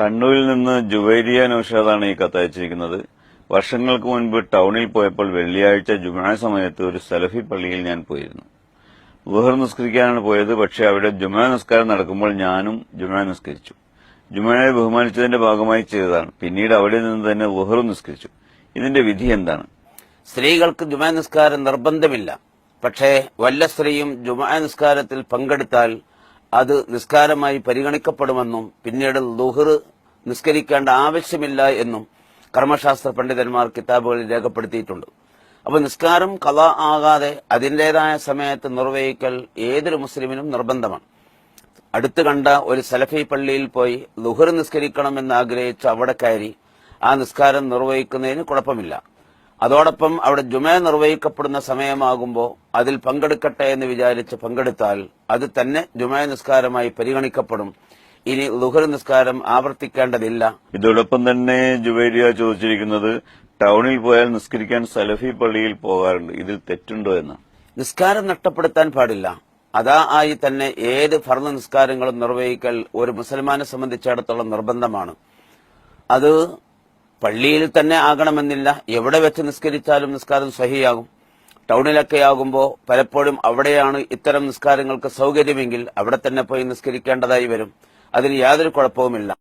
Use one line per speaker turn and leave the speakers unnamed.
കണ്ണൂരിൽ നിന്ന് ജുവൈരിയ നൌഷാദാണ് ഈ കത്തയച്ചിരിക്കുന്നത് വർഷങ്ങൾക്ക് മുൻപ് ടൗണിൽ പോയപ്പോൾ വെള്ളിയാഴ്ച ജുമാ സമയത്ത് ഒരു സലഫി പള്ളിയിൽ ഞാൻ പോയിരുന്നു. ഗുഹർ നിസ്കരിക്കാനാണ് പോയത് പക്ഷേ അവിടെ ജുമാ നിസ്കാരം നടക്കുമ്പോൾ ഞാനും ജുമാ നിസ്കരിച്ചു. ജുമാനെ ബഹുമാനിച്ചതിന്റെ ഭാഗമായി ചെയ്തതാണ്. പിന്നീട് അവിടെ നിന്ന് തന്നെ വുഹർ നിസ്കരിച്ചു. ഇതിന്റെ വിധി എന്താണ്?
സ്ത്രീകൾക്ക് ജുമാ നിസ്കാരം നിർബന്ധമില്ല. പക്ഷേ വല്ല സ്ത്രീയും ജുമാ നിസ്കാരത്തിൽ പങ്കെടുത്താൽ അത് നിസ്കാരമായി പരിഗണിക്കപ്പെടുമെന്നും പിന്നീട് ലുഹർ നിസ്കരിക്കേണ്ട ആവശ്യമില്ല എന്നും കർമ്മശാസ്ത്ര പണ്ഡിതന്മാർ കിതാബുകളിൽ രേഖപ്പെടുത്തിയിട്ടുണ്ട്. അപ്പോൾ നിസ്കാരം കഥ ആകാതെ അതിന്റെതായ സമയത്ത് നിർവഹിക്കൽ ഏതൊരു മുസ്ലിമിനും നിർബന്ധമാണ്. അടുത്ത് കണ്ട ഒരു സലഫി പള്ളിയിൽ പോയി ലുഹർ നിസ്കരിക്കണമെന്ന് ആഗ്രഹിച്ച് അവിടെ കയറി ആ നിസ്കാരം നിർവഹിക്കുന്നതിന് കുഴപ്പമില്ല. അതോടൊപ്പം അവിടെ ജുമ നിർവഹിക്കപ്പെടുന്ന സമയമാകുമ്പോൾ അതിൽ പങ്കെടുക്കട്ടെ എന്ന് വിചാരിച്ച് പങ്കെടുത്താൽ അത് തന്നെ ജുമ നിസ്കാരമായി പരിഗണിക്കപ്പെടും. ഇനി ലുഹർ നിസ്കാരം ആവർത്തിക്കേണ്ടതില്ല.
ഇതോടൊപ്പം തന്നെ ജുവേരിയ ചോദിച്ചിരിക്കുന്നത് ടൗണിൽ പോയാൽ നിസ്കരിക്കാൻ സലഫി പള്ളിയിൽ പോകാറുണ്ട്. ഇതിൽ തെറ്റുണ്ടോ എന്ന്.
നിസ്കാരം നഷ്ടപ്പെടുത്താൻ പാടില്ല. അതാ ആയി തന്നെ ഏത് ഭർണ നിസ്കാരങ്ങളും നിർവഹിക്കൽ ഒരു മുസൽമാനെ സംബന്ധിച്ചിടത്തോളം നിർബന്ധമാണ്. അത് പള്ളിയിൽ തന്നെ ആകണമെന്നില്ല. എവിടെ വെച്ച് നിസ്കരിച്ചാലും നിസ്കാരം സഹിയാകും. ടൗണിലൊക്കെ ആകുമ്പോൾ പലപ്പോഴും അവിടെയാണ് ഇത്തരം നിസ്കാരങ്ങൾക്ക് സൗകര്യമെങ്കിൽ അവിടെ തന്നെ പോയി നിസ്കരിക്കേണ്ടതായി വരും. അതിന് യാതൊരു കുഴപ്പവുമില്ല.